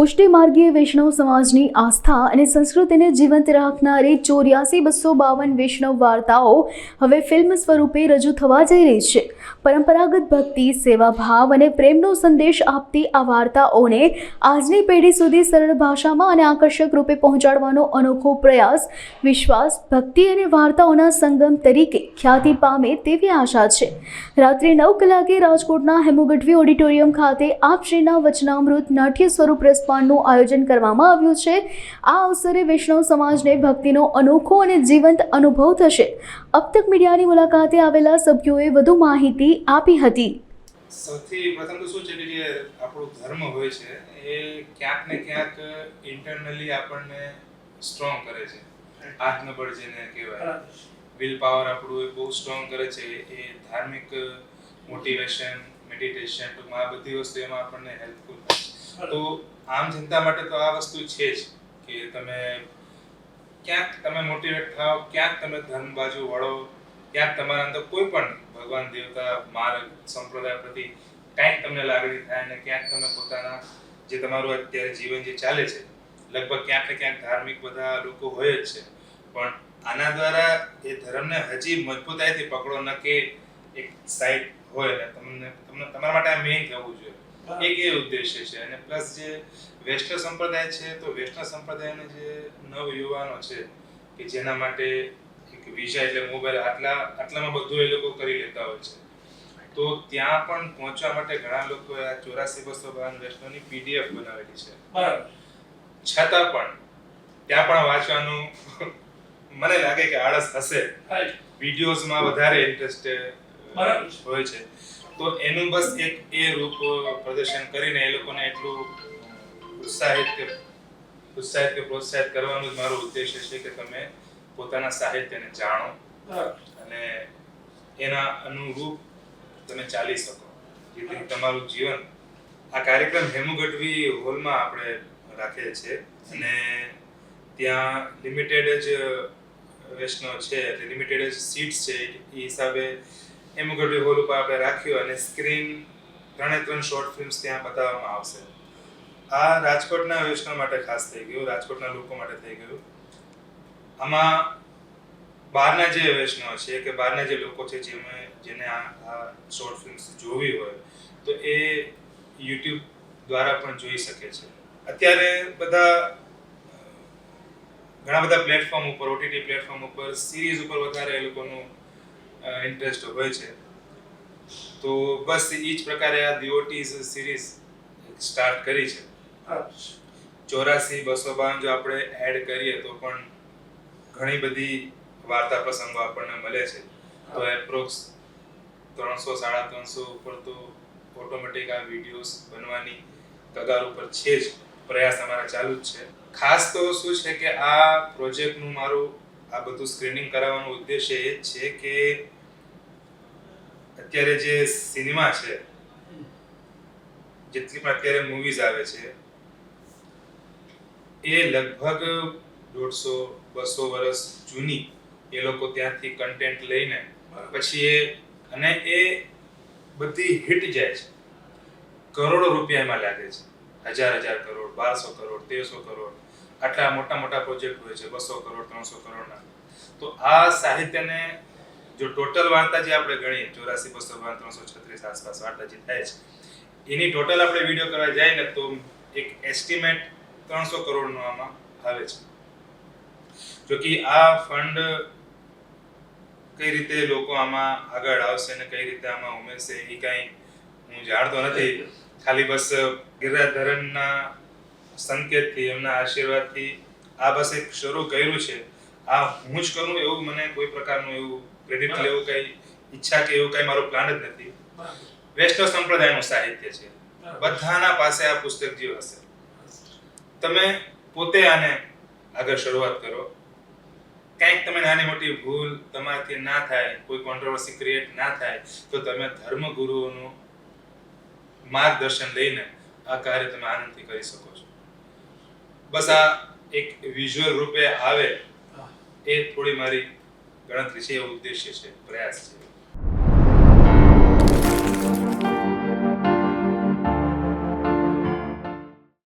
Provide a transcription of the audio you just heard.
પુષ્ટિ માર્ગીય વૈષ્ણવ સમાજની આસ્થા અને સંસ્કૃતિને જીવંત રાખનારી ચોર્યાસી બસો બાવન વૈષ્ણવ વાર્તાઓ હવે ફિલ્મ સ્વરૂપે રજૂ થવા જઈ રહી છે. પરંપરાગત ભક્તિ, સેવાભાવ અને પ્રેમનો સંદેશ આપતી આ વાર્તાઓને આજની પેઢી સુધી સરળ ભાષામાં અને આકર્ષક રૂપે પહોંચાડવાનો અનોખો પ્રયાસ, વિશ્વાસ, ભક્તિ અને વાર્તાઓના સંગમ તરીકે ખ્યાતિ પામે તેવી આશા છે. રાત્રે નવ કલાકે રાજકોટના હેમુગઢવી ઓડિટોરિયમ ખાતે આપશ્રીના વચનામૃત નાટ્ય સ્વરૂપ રસપાનનું આયોજન કરવામાં આવ્યું છે. આ અવસરે વૈષ્ણવ સમાજને ભક્તિનો અનોખો અને જીવંત અનુભવ થશે. અબ તક મીડિયાની મુલાકાતે આવેલા સભ્યોએ વધુ માહિતી આપી હતી. સૌથી પ્રથમ તો શું છે કે જે આપણો ધર્મ હોય છે, એ ક્યાંક ને ક્યાંક ઇન્ટરનલી આપણને સ્ટ્રોંગ કરે છે. આત્મબળ જેને કહેવાય. વિલ પાવર આપણું એ બહુ સ્ટ્રોંગ કરે છે. એ ધાર્મિક મોટિવેશન મેડિટેશન ટૂંકમાં આ બધી વસ્તુ એમાં આપણને હેલ્પફુલ તો આમ જનતા માટે તો આ વસ્તુ છે જ કે તમે ક્યાંક તમે મોટિવેટ થાઓ, ક્યાંક તમે ધર્મ બાજુ વળો ક્યાંક તમારા અંદર કોઈ પણ ભગવાન દેવતા માર્ગ સંપ્રદાય પ્રતિ કાંઈક તમને લાગણી થાય અને ક્યાંક તમે પોતાના જે તમારું અત્યારે જીવન જે ચાલે છે લગભગ ક્યાંક ને ક્યાંક ધાર્મિક બધા લોકો હોય જ છે. પણ આના દ્વારા એ ધર્મને હજી મજબૂતાઈથી પકડો ન કે એક સાઈડ હોય ને તમને તમને તમારા માટે આ મેઇન થવું જોઈએ. એક એ ઉદ્દેશ્ય છે અને પ્લસ જે વેસ્ટર્ન સંપ્રદાય છે તો વેસ્ટર્ન સંપ્રદાયના જે નવ યુવાનો છે કે જેના માટે વિઝા એટલે મોબાઈલ આટલા આટલામાં બધું એ લોકો કરી લેતા હોય છે. તો ત્યાં પણ પહોંચવા માટે ઘણા લોકો આ ચોરાસી બસો બાવન વૈષ્ણવની પીડીએફ બનાવેલી છે. બરાબર. છતાં પણ ત્યાં પણ વાંચવાનું મને લાગે કે આળસ હશે. વિડીયોઝમાં વધારે ઇન્ટરેસ્ટ. હોય છે. તો એનું બસ એક એ રૂપ પ્રદર્શન કરીને એ લોકોને એટલું ઉત્સાહિત કે ઉત્સાહિત કે પ્રોત્સાહિત કરવાનું જ મારો ઉદ્દેશ્ય છે કે તમે પોતાના સાહિત્યને જાણો અને એના અનુરૂપ તમે ચાલી શકો. જેથી તમારું જીવન આ કાર્યક્રમ હેમુગઢવી હોલમાં આપણે રાખેલ છે અને ત્યાં લિમિટેડ જ વૈષ્ણવ છે. એટલે લિમિટેડ જ સીટ્સ છે. એ હિસાબે હેમુગઢવી હોલ ઉપર આપણે રાખ્યું અને સ્ક્રીન ત્રણે ત્રણ શોર્ટ ફિલ્મ્સ ત્યાં બતાવવામાં આવશે. આ રાજકોટના વૈષ્ણવ માટે ખાસ થઈ ગયું રાજકોટના લોકો માટે થઈ ગયું. આમાં બહારના જે વૈષ્ણવ છે કે બહારના જે લોકો છે જેમે જેને આ શોર્ટ ફિલ્મ્સ જોવી હોય તો એ યુટ્યુબ દ્વારા પણ જોઈ શકે છે. અત્યારે બધા ઘણા બધા પ્લેટફોર્મ ઉપર ઓટીટી પ્લેટફોર્મ ઉપર સિરીઝ ઉપર વધારે એ લોકોનું ઇન્ટરેસ્ટ હોય છે. તો બસ એ જ પ્રકારે આ દીઓટીઝ સિરીઝ સ્ટાર્ટ કરી છે. ચોરાસી બસો બાવન જો આપણે એડ કરીએ તો પણ ઘણી બધી વાર્તા પ્રસંગો આપણને મળે છે. તો એપ્રોક્સ ત્રણસો સાડા ત્રણસો ઉપર તો ઓટોમેટિક આ વિડીયોઝ બનવાની કગાર ઉપર છે જ. પ્રયાસ અમારા ચાલુ જ છે. ખાસ તો શું છે કે આ પ્રોજેક્ટનું મારું આ બધું સ્ક્રીનિંગ કરાવવાનો ઉદ્દેશ્ય એ જ છે કે અત્યારે જે સિનેમા છે જેટલી પણ અત્યારે મૂવીઝ આવે છે એ લગભગ દોઢસો, બસો વર્ષ જૂની એ લોકો ત્યાંથી કન્ટેન્ટ લઈને પછી એ, અને એ બધી હિટ જાય છે. કરોડો રૂપિયા એમાં લાગે છે. હજાર હજાર કરોડ, બારસો કરોડ, તેરસો કરોડ, આટલા મોટા મોટા પ્રોજેક્ટ હોય છે, બસો કરોડ, ત્રણસો કરોડના. તો આ સાહિત્યને જો ટોટલ વાર્તા જે આપણે ગણીએ, ચોરાસી, બસો બાર, ત્રણસો છત્રીસ આસપાસ વાર્તા જે થાય છે, એની ટોટલ આપણે વીડિયો કરવા જાય ને તો એક એસ્ટિમેટ ત્રણસો કરોડનો આમાં આવે છે. જો કે આ ફંડ કઈ રીતે લોકો આમાં આગળ આવશે ને કઈ રીતે આમાં ઉમેરશે એ કાંઈ હું જાણતો નથી. ખાલી બસ ગિરરાજધરણના સંકેતથી એમના આશીર્વાદથી આ બસ એક શરૂ કર્યું છે. આ હું જ કરું એવું મને કોઈ પ્રકારનું એવું ક્રેડિટ લેવું કઈ ઈચ્છા કે એવું કઈ મારો પ્લાન જ નથી. વૈષ્ણવ સંપ્રદાયનું સાહિત્ય છે. બધાના પાસે આ પુસ્તક જીવ હશે તમે પોતે આને આગળ શરૂઆત કરો. કંઈક તમે નાની મોટી ભૂલ તમારાથી ના થાય કોઈ કોન્ટ્રોવર્સી ક્રિએટ ના થાય તો તમે ધર્મગુરુઓનું માર્ગદર્શન લઈને આ કાર્ય તમે આનંદથી કરી શકો છો. બસ આ એક વિઝ્યુઅલ રૂપે આવે એ થોડી મારી ગણતરી છે એ ઉદ્દેશ્ય છે પ્રયાસ છે.